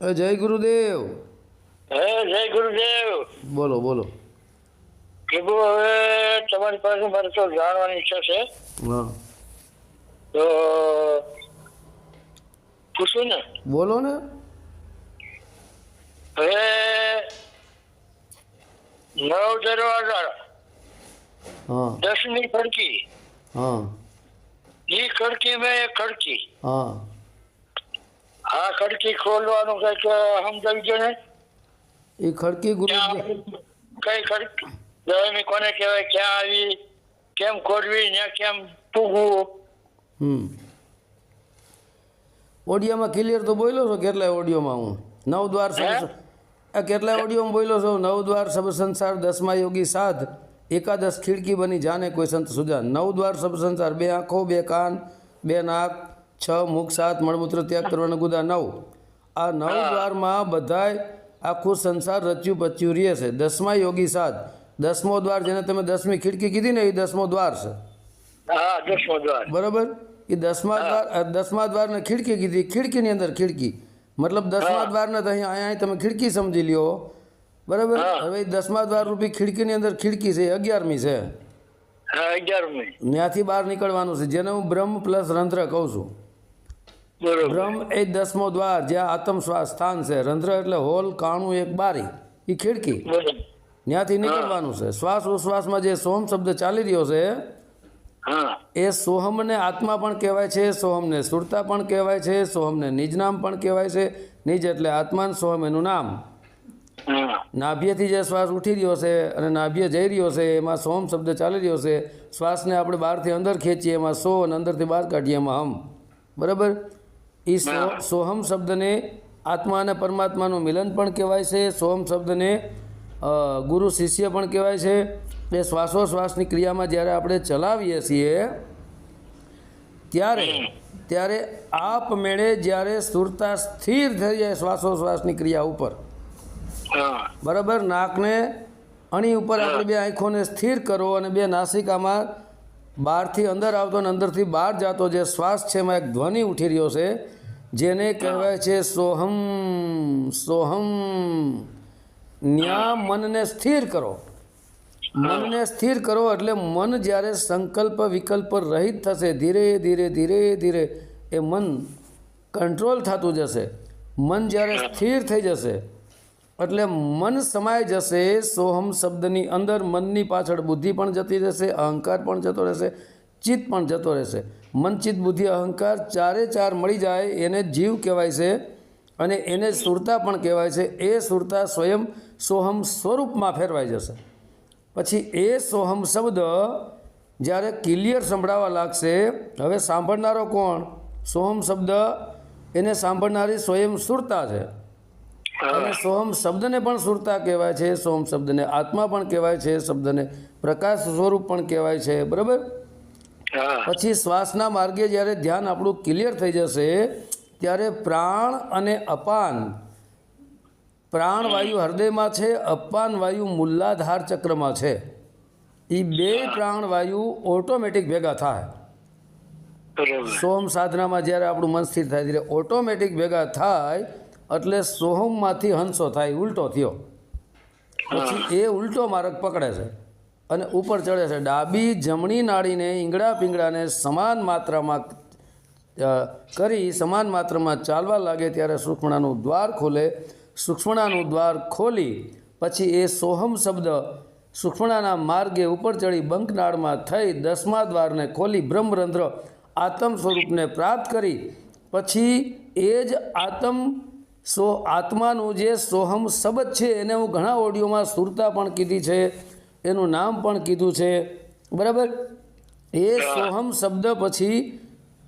એ જય ગુરુદેવ હે જય ગુરુદેવ બોલો બોલો પ્રભુ હવે તમારી પાસે મારે તો જાણવાની ઈચ્છા છે હા તો પૂછું ને બોલો ને હવે નવ દરવાજા હા દસમી ખડકી હા એ ખડકી મેં એક ખડકી હા આ ખડકી ખોલવાનું કંઈક સમજાવી ગયો ને. એ ખડકી કઈ ખડકી? કોને કહેવાય ક્યાં આવી? કેમ ખોલવી ને કેમ પૂગવું હમ. ઓડિયોમાં ક્લિયર તો બોલ્યો છો કેટલાય ઓડિયોમાં હું? નવ દ્વાર કેટલાય ઓડિયોમાં બોલ્યો છો? નવ દ્વાર સબ સંસાર દસમા યોગી સાધ એકાદશ ખીડકી બની જાને કોઈ સંત સુજાન નવ દ્વાર સબ સંસાર બે આંખો બે કાન બે નાક છ મુખ સાત મળમૂત્ર ત્યાગ કરવાના ગુદા નવ. આ નવ દ્વારમાં બધાય આખું સંસાર રચ્યું પચ્યું રહે છે. દસમા યોગી સાત. દસમો દ્વાર જેને તમે દસમી ખીડકી કીધી ને એ દસમો દ્વાર છે. બરાબર? એ દસમા દ્વાર દસમા દ્વારને ખીડકી કીધી. ખીડકીની અંદર ખીડકી. મતલબ દસમા દ્વારને તો અહીંયા અહીંયા તમે ખીડકી સમજી લ્યો. બરાબર? હવે દસમા દ્વાર રૂપી ખીડકીની અંદર ખીડકી છે. અગિયારમી છે. ત્યાંથી બહાર નીકળવાનું છે. જેને હું બ્રહ્મ પ્લસ રંધ્ર કહું છું. બ્રહ્મ એ દસમો દ્વાર જ્યાં આત્મ સ્થાન છે. રંધ્ર એટલે હોલ કાણું એક બારી. એ ખીડકી. ત્યાંથી નીકળવાનું છે. શ્વાસ ઉશ્વાસમાં જે સોમ શબ્દ ચાલી રહ્યો છે એ સોહમને આત્મા પણ કહેવાય છે સોહમને સુરતા પણ કહેવાય છે સોહમને નિજનામ પણ કહેવાય છે. નિજ એટલે આત્મા ને સોહમ એનું નામ. નાભ્યથી જે શ્વાસ ઉઠી રહ્યો છે અને નાભ્ય જઈ રહ્યો છે એમાં સોહમ શબ્દ ચાલી રહ્યો છે. શ્વાસને આપણે બહારથી અંદર ખેંચીએ એમાં સો અને અંદરથી બહાર કાઢીએ એમાં હમ. બરાબર? એ સોહમ શબ્દને આત્મા અને પરમાત્માનું મિલન પણ કહેવાય છે. સોહમ શબ્દને ગુરુ શિષ્ય પણ કહેવાય છે. એ શ્વાસોશ્વાસની ક્રિયામાં જ્યારે આપણે ચલાવીએ છીએ ત્યારે ત્યારે આપમેળે જ્યારે સુરતા સ્થિર થઈ જાય શ્વાસોશ્વાસની ક્રિયા ઉપર. હા. બરાબર? નાકને અણી ઉપર આપણે બે આંખોને સ્થિર કરો અને બે નાસિકામાં બહારથી અંદર આવતો અને અંદરથી બહાર જતો જે શ્વાસ છે એમાં એક ધ્વનિ ઉઠી રહ્યો છે. જેને કહેવાય છે સોહમ સોહમ. ન્યા મનને સ્થિર કરો. મનને સ્થિર કરો એટલે મન જ્યારે સંકલ્પ વિકલ્પ રહિત થશે, ધીરે ધીરે ધીરે ધીરે, એ મન કંટ્રોલ થતું જશે. મન જ્યારે સ્થિર થઈ જશે, એટલે મન સમાઈ જશે, સોહમ શબ્દની અંદર મનની પાછળ બુદ્ધિ પણ જતી રહેશે, અહંકાર પણ જતો રહેશે ચિત્ત પણ જતો રહેશે. મન, ચિત્ત, બુદ્ધિ, અહંકાર ચારે ચાર મળી જાય એને જીવ કહેવાય છે અને એને સુરતા પણ કહેવાય છે. એ સુરતા સ્વયં સોહમ સ્વરૂપમાં ફેરવાઈ જશે. પછી એ સોહમ શબ્દ જ્યારે ક્લિયર સંભળાવા લાગશે, હવે સાંભળનારો કોણ? સોહમ શબ્દ એને સાંભળનારી સ્વયં સુરતા છે. અને સોહમ શબ્દને પણ સુરતા કહેવાય છે, સોહમ શબ્દને આત્મા પણ કહેવાય છે, શબ્દને પ્રકાશ સ્વરૂપ પણ કહેવાય છે. બરાબર? પછી શ્વાસના માર્ગે જ્યારે ધ્યાન આપણું ક્લિયર થઈ જશે ત્યારે પ્રાણ અને અપાન પ્રાણ વાયુ હૃદયમાં છે અપાન વાયુ મૂલાધાર ચક્રમાં છે. એ બે પ્રાણ વાયુ ઓટોમેટિક ભેગા થાય. સોમ સાધનામાં જ્યારે આપણું મન સ્થિર થાય ત્યારે ઓટોમેટિક ભેગા થાય એટલે સોહમમાંથી હંસો થાય ઉલટો થયો. પછી એ ઉલટો માર્ગ પકડે છે. અને ઉપર ચડે છે. ડાબી જમણી નાળીને ઈંગડા પીંગડાને સમાન માત્રામાં કરી સમાન માત્રામાં ચાલવા લાગે ત્યારે સૂક્ષ્મણાનું દ્વાર ખોલે. સૂક્ષ્મણાનું દ્વાર ખોલી પછી એ સોહમ શબ્દ સૂક્ષ્મણાના માર્ગે ઉપર ચડી બંકનાળમાં થઈ દસમા દ્વારને ખોલી બ્રહ્મરંધ્ર આત્મ સ્વરૂપને પ્રાપ્ત કરી. પછી એ જ આત્મ સો આત્માનું જે સોહમ શબ્દ છે એને હું ઘણા ઓડિયોમાં સુરતા પણ કીધી છે. એનું નામ પણ કીધું છે. બરાબર? એ સોહમ શબ્દ પછી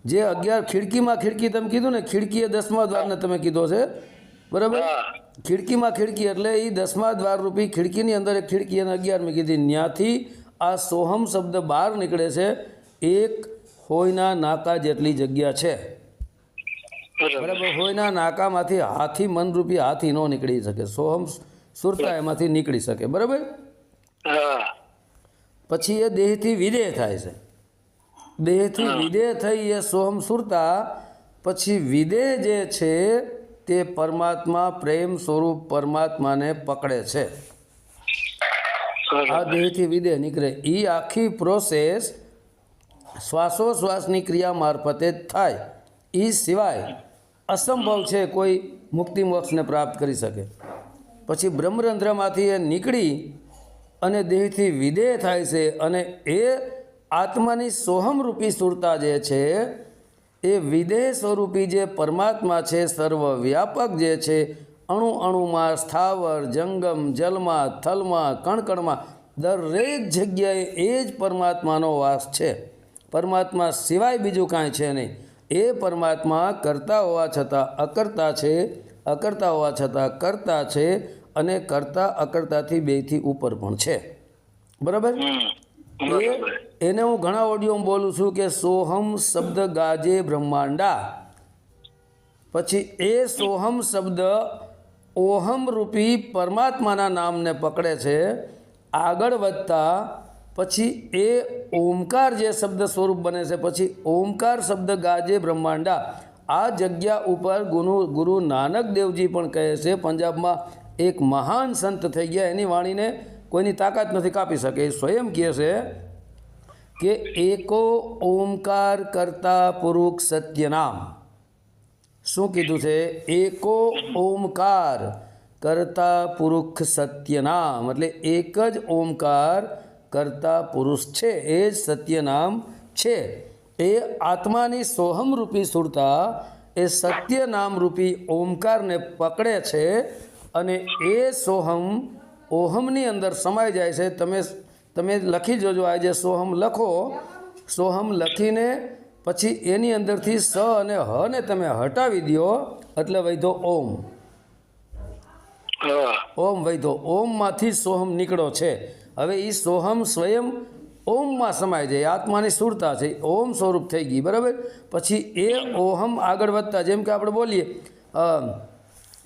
જે અગિયાર ખિડકીમાં ખિડકી તમે કીધું ને ખિડકી એ દસમા દ્વારને તમે કીધો છે. બરાબર? ખિડકીમાં ખિડકી એટલે એ દસમા દ્વાર રૂપી ખિડકીની અંદર એક ખિડકી અને અગિયારમી કીધી. ત્યાંથી આ સોહમ શબ્દ બહાર નીકળે છે. એક હોયના નાકા જેટલી જગ્યા છે. બરોબર. હોયના નાકામાંથી હાથી મનરૂપી હાથી ન નીકળી શકે. સોહમ સુરતા એમાંથી નીકળી શકે. બરાબર? પછી એ દેહથી વિદેહ થાય છે. દેહથી વિદેહ થઈ એ સોહમ સુરતા પછી વિદેહ જે છે તે પરમાત્મા પ્રેમ સ્વરૂપ પરમાત્માને પકડે છે. આ દેહથી વિદેહ નીકળે. એ આખી પ્રોસેસ શ્વાસોશ્વાસની ક્રિયા મારફતે જ થાય. એ સિવાય અસંભવ છે કોઈ મુક્તિ મોક્ષને પ્રાપ્ત કરી શકે. પછી બ્રહ્મરંધ્રમાંથી એ નીકળી અને દેહથી વિદેહ થાય છે અને એ આત્માની સોહમરૂપી સુરતા જે છે, એ વિદેહ સ્વરૂપી જે પરમાત્મા છે, સર્વવ્યાપક જે છે, અણુ અણુમાં સ્થાવર, જંગમ, જલમાં, થલમાં, કણકણમાં, દરેક જગ્યાએ એ જ પરમાત્માનો વાસ છે. પરમાત્મા સિવાય બીજું કાંઈ છે નહીં. એ પરમાત્મા કરતા હોવા છતાં અકર્તા છે, અકર્તા હોવા છતાં કરતા છે અને કરતા અકર્તાથી બેથી ઉપર પણ છે. બરાબર? એ એને હું ઘણા ઓડિયોમાં બોલું છું કે સોહમ શબ્દ ગાજે બ્રહ્માંડા. પછી એ સોહમ શબ્દ ઓહમ રૂપી પરમાત્માના નામને પકડે છે આગળ વધતા પછી એ ઓમકાર જે શબ્દ સ્વરૂપ બને છે પછી ઓમકાર શબ્દ ગાજે બ્રહ્માંડા. આ જગ્યા ઉપર ગુરુ ગુરુ નાનક દેવજી પણ કહે છે પંજાબમાં એક મહાન સંત થઈ ગયા. એની વાણીને કોઈની તાકાત નથી કાપી શકે. એ સ્વયં કહે છે કે એકો ઓમકાર કરતા પુરુષ સત્યનામ. શું કીધું છે? એકો ઓમકાર કરતા પુરુષ સત્યનામ. એટલે એક જ ઓમકાર કરતા પુરુષ છે. એ જ સત્યનામ છે. એ આત્માની સોહમરૂપી સુરતા, એ સત્યનામ રૂપી ઓમકારને પકડે છે અને એ સોહમ ઓહમની અંદર સમાઈ જાય છે. તમે તમે લખી જોજો આ જે સોહમ લખો. સોહમ લખીને પછી એની અંદરથી સ અને હને તમે હટાવી દો. એટલે વૈધો ઓમ. ઓમ વૈધો. ઓમમાંથી સોહમ નીકળો છે. હવે એ સોહમ સ્વયં ઓમમાં સમાય જાય. આત્માની સુરતા છે. ઓમ સ્વરૂપ થઈ ગઈ. બરાબર? પછી એ ઓહમ આગળ વધતા જેમ કે આપણે બોલીએ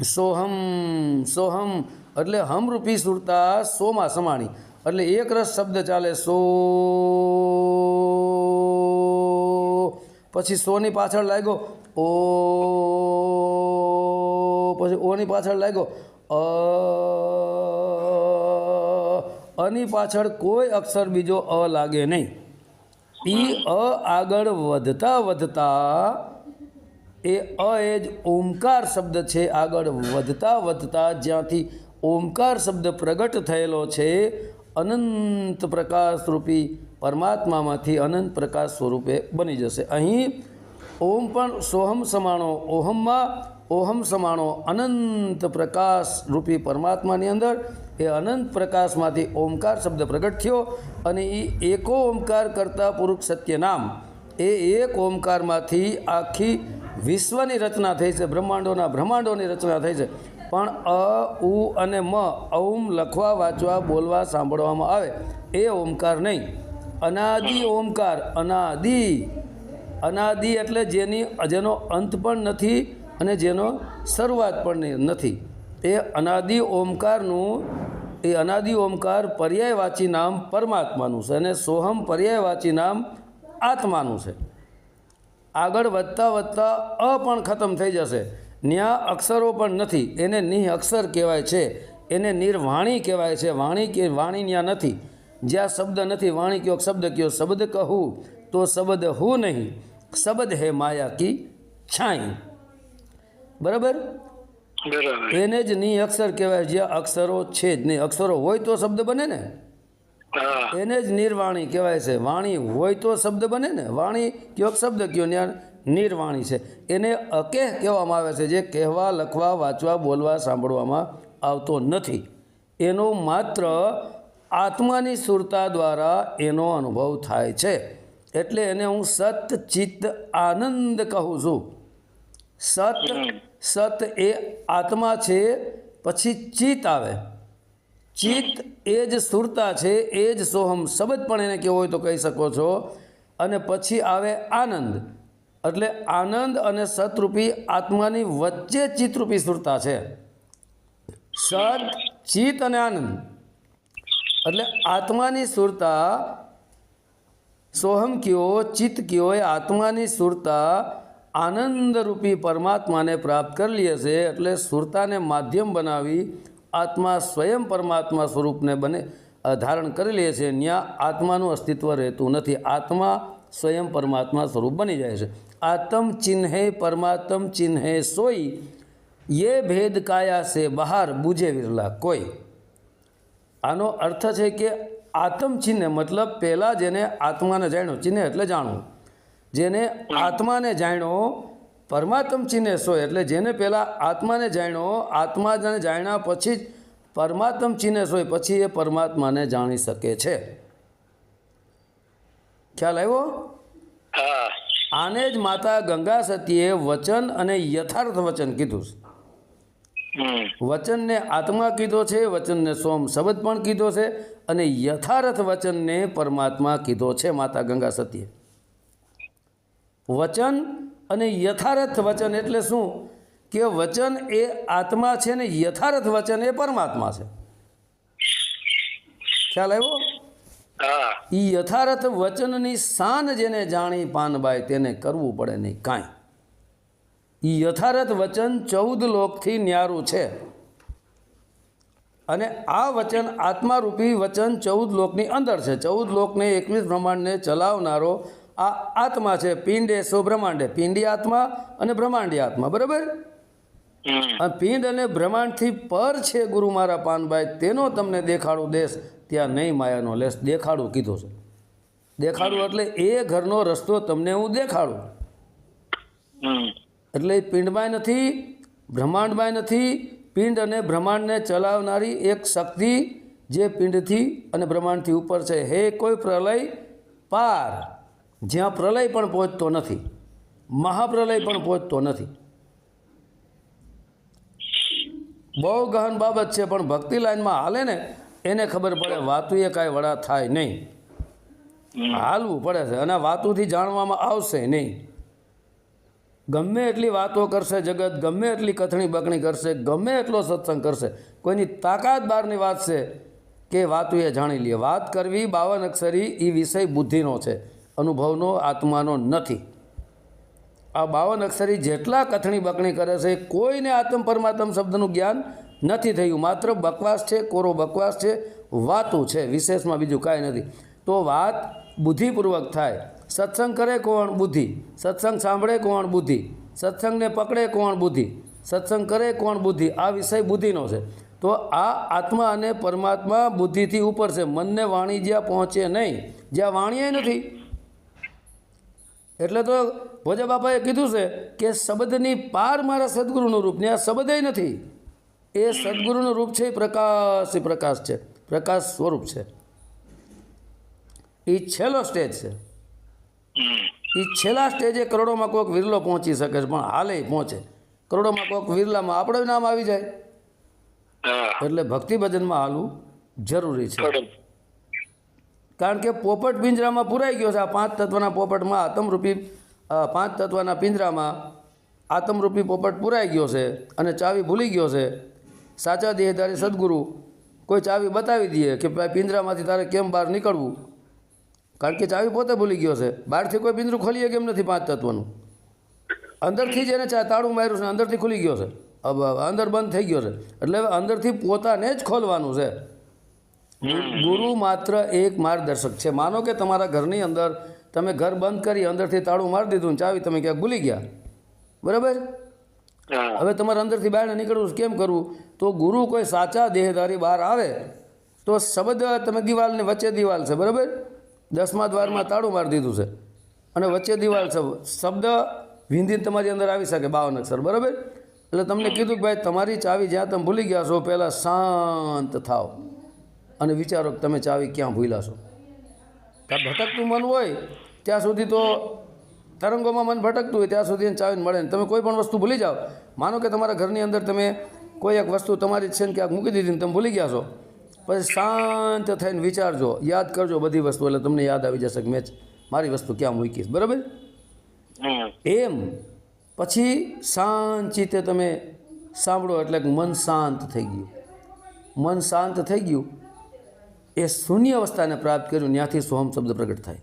સોહમ સોહમ, એટલે હમરૂપી સુરતા સોમાં સમાણી. એટલે એક રસ શબ્દ ચાલે સો. પછી સોની પાછળ લાગ્યો ઓ. પછી ઓની પાછળ લાગ્યો અ. અની પાછળ કોઈ અક્ષર બીજો અ લાગે નહીં. ઈ અ આગળ વધતા વધતા એ અ એ જ ઓમકાર શબ્દ છે. આગળ વધતા વધતા જ્યાંથી ઓમકાર શબ્દ પ્રગટ થયેલો છે, અનંત પ્રકાશ રૂપી પરમાત્મામાંથી અનંત પ્રકાશ સ્વરૂપે બની જશે. અહીં ઓમ પણ સોહમ સમાણો, ઓહમમાં ઓહમ સમાણો, અનંત પ્રકાશ રૂપી પરમાત્માની અંદર એ અનંત પ્રકાશમાંથી ઓમકાર શબ્દ પ્રગટ થયો અને એ એકો ઓમકાર કરતા પુરુષ સત્ય નામ એ એક ઓમકારમાંથી આખી વિશ્વની રચના થઈ છે, બ્રહ્માંડોના બ્રહ્માંડોની રચના થઈ છે. પણ અ, ઉ અને મ ઔમ લખવા, વાંચવા, બોલવા, સાંભળવામાં આવે એ ઓમકાર નહીં. અનાદિ ઓમકાર, અનાદિ. અનાદિ એટલે જેની, જેનો અંત પણ નથી અને જેનો શરૂઆત પણ નથી. એ અનાદિ ઓમકારનું, એ અનાદિ ઓમકાર પર્યાયવાચી નામ પરમાત્માનું છે અને સોહમ પર્યાયવાચી નામ આત્માનું છે. આગળ વધતા વધતા અ પણ ખતમ થઈ જશે. ન્યા અક્ષરો પણ નથી. એને નિહ અક્ષર કહેવાય છે. એને નિર્વાણી કહેવાય છે. વાણી કે વાણી ન્યા નથી. જ્યાં શબ્દ નથી વાણી કયો શબ્દ કયો શબ્દ કહું તો શબ્દ હું નહીં. શબ્દ હે માયા કી છાંઈ બરાબર? બરાબર. એને જ નિ અક્ષર કહેવાય. જ્યાં અક્ષરો છે જ નહીં. અક્ષરો હોય તો શબ્દ બને ને. એને જ નિર્વાણી કહેવાય છે. વાણી હોય તો શબ્દ બને ને. વાણી કયો શબ્દ કયો ત્યાં નિર્વાણી છે. એને અકેહ કહેવામાં આવે છે જે કહેવા લખવા વાંચવા બોલવા સાંભળવામાં આવતો નથી. એનો માત્ર આત્માની સુરતા દ્વારા એનો અનુભવ થાય છે. એટલે એને હું સત ચિત્ત આનંદ કહું છું. સત સત એ આત્મા છે પછી ચિત્ત આવે. ચિત્ત એ જ સુરતા છે, એ જ સોહમ. શબ્દ પણ એને કહેવો હોય તો કહી શકો છો. અને પછી આવે આનંદ. એટલે આનંદ અને સતરૂપી આત્માની વચ્ચે ચિત્તરૂપી સુરતા છે. સત ચિત્ત અને આનંદ. એટલે આત્માની સુરતા સોહમ કયો, ચિત્ત કયો, એ આત્માની સુરતા આનંદરૂપી પરમાત્માને પ્રાપ્ત કરી લે છે. એટલે સુરતાને માધ્યમ બનાવી આત્મા સ્વયં પરમાત્મા સ્વરૂપને બને ધારણ કરી લે છે ત્યાં આત્માનું અસ્તિત્વ રહેતું નથી. આત્મા સ્વયં પરમાત્મા સ્વરૂપ બની જાય છે. આત્મ ચિહ્ને પરમાત્મ ચિહ્ને સોઈ, યે ભેદ કાયા સે બહાર બુજે વિરલા કોઈ. આનો અર્થ છે કે આત્મ ચિહ્ન મતલબ પહેલાં જેને આત્માને જાણ્યો, ચિહ્ન એટલે જાણવું. જેને આત્માને જાણ્યો પરમાત્મ ચિહ્ને સોય એટલે જેને પહેલાં આત્માને જાણ્યો આત્માને જાણ્યા પછી જ પરમાત્મ સોય પછી એ પરમાત્માને જાણી શકે છે. ખ્યાલ આવ્યો? આને જ માતા ગંગા સતીએ વચન અને યથાર્થ વચન કીધું છે. વચનને આત્મા કીધો છે વચનને સોમ શબ્દ પણ કીધો છે અને યથાર્થ વચનને પરમાત્મા કીધો છે માતા ગંગા સતીએ. વચન અને યથાર્થ વચન એટલે શું? કે વચન એ આત્મા છે ને યથાર્થ વચન એ પરમાત્મા છે. ખ્યાલ આવ્યો? એ યથાર્થ વચનની શાન જેને જાણી પાનબાઈ તેને કરવું પડે નહીં કાંઈ. એ યથાર્થ વચન ચૌદ લોકથી ન્યારું છે. અને આ વચન આત્મારૂપી વચન ચૌદ લોકની અંદર છે. ચૌદ લોકને એકવીસ બ્રહ્માંડને ચલાવનારો આ આત્મા છે પિંડ એ સો બ્રહ્માંડે પિંડી આત્મા અને બ્રહ્માંડી આત્મા બરાબર? પિંડ અને બ્રહ્માંડથી પર છે ગુરુ મારા પાનભાઈ તેનો તમને દેખાડું દેશ ત્યાં નહીં માયાનો લેશ દેખાડું કીધું છે. દેખાડું એટલે એ ઘરનો રસ્તો તમને હું દેખાડું. એટલે પિંડમાં નથી બ્રહ્માંડમાં નથી પિંડ અને બ્રહ્માંડને ચલાવનારી એક શક્તિ જે પિંડથી અને બ્રહ્માંડથી ઉપર છે. હે કોઈ પ્રલય પાર. જ્યાં પ્રલય પણ પહોંચતો નથી, મહાપ્રલય પણ પહોંચતો નથી. બહુ ગહન બાબત છે, પણ ભક્તિ લાઈનમાં હાલે ને, એને ખબર પડે વાતુએ કાંઈ વડા થાય નહીં. હાલવું પડે છે, અને વાતુથી જાણવામાં આવશે નહીં. ગમે એટલી વાતો કરશે જગત, ગમે એટલી કથણી બકણી કરશે, ગમે એટલો સત્સંગ કરશે, કોઈની તાકાત બહારની વાત છે કે વાતું એ જાણી લે. વાત કરવી બાવન અક્ષરી એ વિષય બુદ્ધિનો છે. અનુભવનો આત્માનો નથી. આ બાવન અક્ષરી જેટલા કથણી બકણી કરે છે, કોઈને આત્મ પરમાત્મ શબ્દનું જ્ઞાન નથી થયું. માત્ર બકવાસ છે, કોરો બકવાસ છે, વાતું છે, વિશેષમાં બીજું કાંઈ નથી. તો વાત બુદ્ધિપૂર્વક થાય. સત્સંગ કરે કોણ? બુદ્ધિ. સત્સંગ સાંભળે કોણ? બુદ્ધિ. સત્સંગને પકડે કોણ? બુદ્ધિ. સત્સંગ કરે કોણ? બુદ્ધિ. આ વિષય બુદ્ધિનો છે. તો આ આત્મા અને પરમાત્મા બુદ્ધિથી ઉપર છે. મનને વાણી જ્યાં પહોંચે નહીં, જ્યાં વાણીએ નથી એટલે તો ભોજા બાપાએ કીધું છે કે શબ્દની પાર મારા સદગુરુનું રૂપ. ને આ શબ્દ નથી. એ સદગુરુનું રૂપ છે એ પ્રકાશ એ પ્રકાશ છે. પ્રકાશ સ્વરૂપ છે. એ છેલ્લો સ્ટેજ છે. એ છેલ્લા સ્ટેજે કરોડોમાં કોઈક વિરલો પહોંચી શકે છે પણ હાલે પહોંચે. કરોડોમાં કોઈક વિરલામાં આપણે નામ આવી જાય. એટલે ભક્તિ ભજનમાં હાલવું જરૂરી છે. કારણ કે પોપટ પિંજરામાં પુરાઈ ગયો છે. આ પાંચ તત્વના પોપટમાં આતમરૂપી પાંચ તત્વના પિંજરામાં આતમરૂપી પોપટ પુરાઈ ગયો છે અને ચાવી ભૂલી ગયો છે. સાચા દેહધારી સદગુરુ, કોઈ ચાવી બતાવી દઈએ કે ભાઈ પિંજરામાંથી તારે કેમ બહાર નીકળવું? કારણ કે ચાવી પોતે ભૂલી ગયો છે. બહારથી કોઈ પિંજરું ખોલીએ કેમ નથી પાંચ તત્વનું? અંદરથી જ એને તાળું માર્યું છે અંદરથી ખુલી ગયો છે. અંદર બંધ થઈ ગયો છે. એટલે અંદરથી પોતાને જ ખોલવાનું છે. ગુરુ માત્ર એક માર્ગદર્શક છે. માનો કે તમારા ઘરની અંદર તમે ઘર બંધ કરી અંદરથી તાળું મારી દીધું ને ચાવી તમે ક્યાંક ભૂલી ગયા. બરાબર? હવે તમારે અંદરથી બહાર નીકળવું કેમ કરવું? તો ગુરુ કોઈ સાચા દેહધારી બહાર આવે તો શબ્દ તમે દિવાલની વચ્ચે દિવાલ છે બરાબર? દસમા દ્વારમાં તાળું મારી દીધું છે. અને વચ્ચે દિવાલ છે. શબ્દ વિંધીને તમારી અંદર આવી શકે બાવન અક્ષર બરાબર? એટલે તમને કીધું કે ભાઈ તમારી ચાવી જ્યાં તમે ભૂલી ગયા છો પહેલાં શાંત થાવ અને વિચારો કે તમે ચાવી ક્યાં ભૂલ્યા છો? ત્યાં ભટકતું મન હોય ત્યાં સુધી તો તરંગોમાં મન ભટકતું હોય ત્યાં સુધી ચાવીને મળે ને. તમે કોઈ પણ વસ્તુ ભૂલી જાઓ. માનો કે તમારા ઘરની અંદર તમે કોઈ એક વસ્તુ તમારી જ છે ને ક્યાંક મૂકી દીધી ને તમે ભૂલી ગયા છો. પછી શાંત થઈને વિચારજો યાદ કરજો બધી વસ્તુ એટલે તમને યાદ આવી જશે કે મેં મારી વસ્તુ ક્યાં મૂકીશ બરાબર? એમ. પછી શાંત ચિત્તે તમે સાંભળો એટલે મન શાંત થઈ ગયું. મન શાંત થઈ ગયું. એ શૂન્ય અવસ્થાને પ્રાપ્ત કર્યું ત્યાંથી સોહમ શબ્દ પ્રગટ થાય.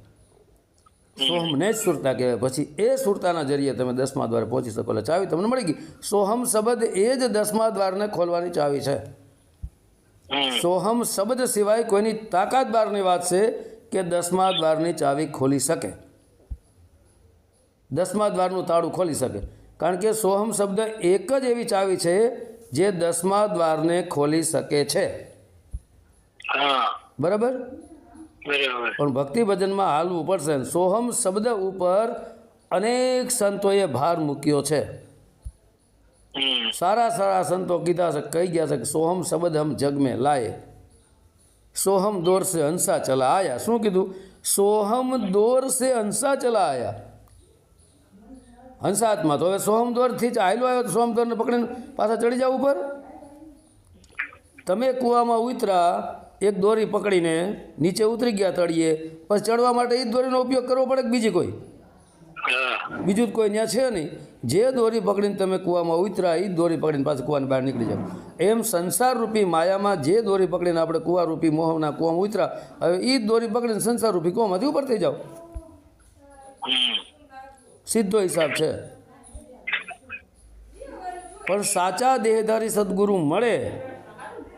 સોહમને જ સુરતા કહેવાય. પછી એ સુરતાના જરીએ તમે દસમા દ્વારે પહોંચી શકો એટલે ચાવી તમને મળી ગઈ. સોહમ શબ્દ એ જ દસમા દ્વારને ખોલવાની ચાવી છે. સોહમ શબ્દ સિવાય કોઈની તાકાત બારની વાત છે કે દસમા દ્વારની ચાવી ખોલી શકે. દસમા દ્વારનું તાળું ખોલી શકે. કારણ કે સોહમ શબ્દ એક જ એવી ચાવી છે જે દસમા દ્વારને ખોલી શકે છે. બરાબર? પણ ભક્તિ ભજનમાં હાલવું પડશે સોહમ શબ્દ ઉપર અનેક સંતોએ ભાર મૂક્યો છે. સારા સારા સંતો કીધા છે કહી ગયા છે કે સોહમ શબ્દ હમ જગ મેં લાયે. સોહમ દોર સે હંસા ચલા આયા. શું કીધું? સોહમ દોર સે હંસા ચલા આયા. હંસાત્મા તો હવે સોહમ દોરથી જ આયલો આવ્યો તો સોહમ દોરને પકડીને પાછા ચડી જાવ ઉપર? તમે કૂવામાં ઉતરા એક દોરી પકડીને નીચે ઉતરી ગયા તળીએ પછી ચડવા માટે એ જ દોરીનો ઉપયોગ કરવો પડે કે બીજી કોઈ? બીજું જ કોઈ ત્યાં છે નહીં. જે દોરી પકડીને તમે કૂવામાં ઉતરા એ જ દોરી પકડીને પાછી કૂવાની બહાર નીકળી જાઓ. એમ સંસાર રૂપી માયામાં જે દોરી પકડીને આપણે કૂવારૂપી મોહના કૂવામાં ઉતરા હવે એ જ દોરી પકડીને સંસાર રૂપી કૂવામાંથી ઉપર થઈ જાઓ. સીધો હિસાબ છે. પણ સાચા દેહધારી સદગુરુ મળે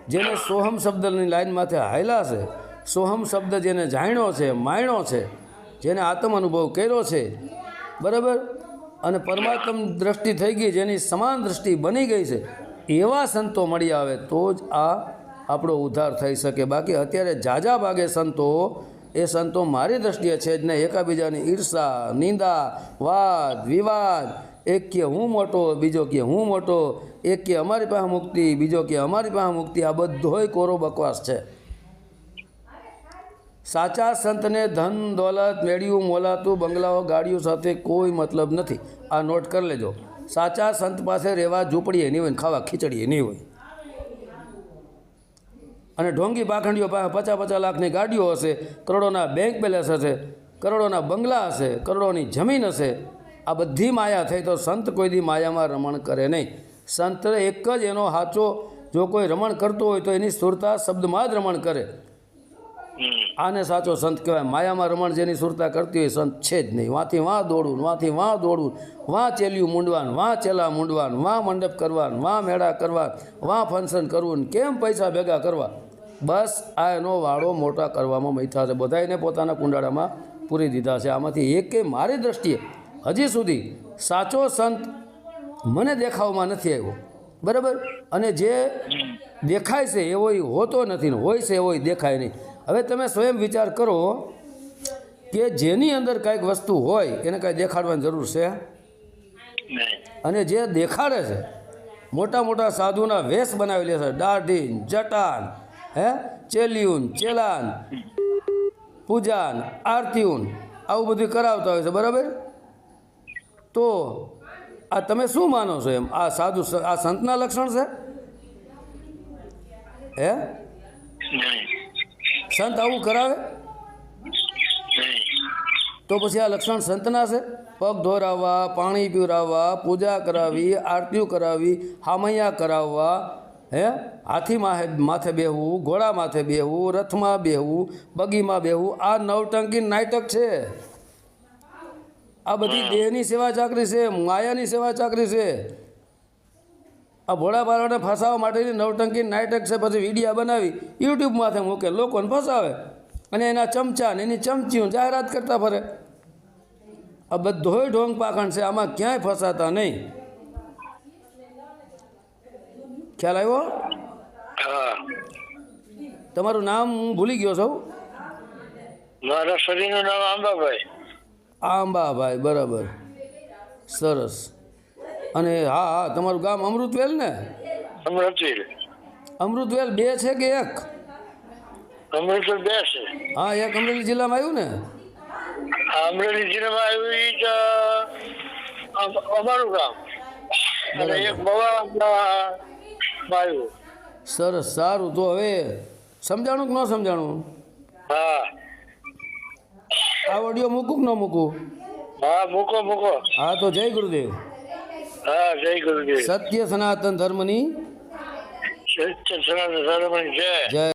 જેને સોહમ શબ્દની લાઇનમાંથી હાયલા છે, સોહમ શબ્દ જેને જાણ્યો છે, માણ્યો છે, જેને આત્મ અનુભવ કર્યો છે, બરાબર? અને પરમાત્મ દ્રષ્ટિ થઈ ગઈ, જેની સમાન દ્રષ્ટિ બની ગઈ છે, એવા સંતો મળી આવે તો જ આ આપણો ઉદ્ધાર થઈ શકે. બાકી અત્યારે જાજા ભાગે સંતો, એ સંતો મારી દ્રષ્ટિએ છે જ નહીં. એકાબીજાની ઈર્ષા, નિંદા, વાદ, વિવાદ એક કે હું મોટો, બીજો કે હું મોટો, એક કે અમારી પાસે મુક્તિ, બીજો કે અમારી પાસે મુક્તિ, આ બધોય કોરો બકવાસ છે. સાચા સંતને ધન દોલત મેળ્યું, મોલાતું બંગલાઓ ગાડીઓ સાથે કોઈ મતલબ નથી. આ નોટ કરી લેજો. સાચા સંત પાસે રહેવા ઝૂંપડીએ નહીં હોય ખાવા ખીચડીએ નહીં હોય. અને ઢોંગી પાખંડીઓ પાસે પચાસ પચાસ લાખની ગાડીઓ હશે, કરોડોના બેંક બેલેન્સ હશે, કરોડોના બંગલા હશે, કરોડોની જમીન હશે આ બધી માયા થઈ તો સંત કોઈ દી માયામાં રમણ કરે નહીં. સંત એક જ એનો સાચો જો કોઈ રમણ કરતો હોય તો એની સુરતા શબ્દમાં જ રમણ કરે. આને સાચો સંત કહેવાય. માયામાં રમણ જેની સુરતા કરતી હોય સંત છે જ નહીં. વાંથી વાં દોડવું વાંથી વાં દોડવું વાં ચેલ્યું મૂંડવાનું, વાં ચેલા મૂંડવાનું, વાં મંડપ કરવાનું, વાં મેળા કરવા વાં ફંક્શન કરવું કેમ પૈસા ભેગા કરવા? બસ આ એનો વાળો મોટા કરવામાં મૈથા છે બધાને પોતાના કુંડાળામાં પૂરી દીધા છે. આમાંથી એકે મારી દ્રષ્ટિએ હજી સુધી સાચો સંત મને દેખાવમાં નથી આવ્યો. બરાબર? અને જે દેખાય છે એવો ઈ હોતો નથી ને હોય છે એવો દેખાય નહીં. હવે તમે સ્વયં વિચાર કરો કે જેની અંદર કાંઈક વસ્તુ હોય એને કાંઈ દેખાડવાની જરૂર છે? અને જે દેખાડે છે મોટા મોટા સાધુના વેશ બનાવી લે છે દાઢી જટાન હે? ચેલિયુન ચેલાન પૂજાન આરતીઉન આવું બધું કરાવતા હોય છે બરાબર? તો આ તમે શું માનો છો એમ? આ સાધુ આ સંતના લક્ષણ છે? હે? સંત આવું કરાવે? તો પછી આ લક્ષણ સંતના છે? પગ ધોરાવવા, પાણી પીવરાવવા, પૂજા કરાવી, આરતીઓ કરાવી, હામૈયા કરાવવા, હે? હાથી માથે માથે બેહવું, ઘોડા માથે બેહવું, રથમાં બેહવું, બગીમાં બેહવું, આ નવટંકી નાટક છે. આ બધી દેહની સેવા ચાકરી છે માયાની સેવા ચાકરી છે. આ ભોળા બાળાને ફસાવવા માટેની નવટંકી નાઇટક છે પછી વિડીયા બનાવી યુટ્યુબ માથે મૂકે લોકોને ફસાવે. અને એના ચમચા ને એની ચમચીઓ જાહેરાત કરતા ફરે. આ બધોય ઢોંગ પાખંડ છે આમાં ક્યાંય ફસાતા નહીં. ખ્યાલ આવ્યો? હા. તમારું નામ હું ભૂલી ગયો છું. મારા શરીરનું નામ આંબાભાઈ. આંબાભાઈ બરાબર. સરસ. અને હા હા તમારું ગામ અમૃતવેલ ને? અમૃતવેલ. અમૃતવેલ બે છે કે એક? અમૃતવેલ બે છે. હા એક અમરેલી જિલ્લામાં આવ્યું ને? અમરેલી જિલ્લામાં આવ્યું અમારું ગામ. અને એક બવા આવ્યું. સરસ સારું. તો હવે સમજાણું કે ન સમજાણું? હા. આ ઓડિયો મૂકું કે ન મૂકું? હા મૂકો મૂકો. હા તો જય ગુરુદેવ. હા જય ગુરુદેવ. સત્ય સનાતન ધર્મની સનાતન ધર્મની જય. જય.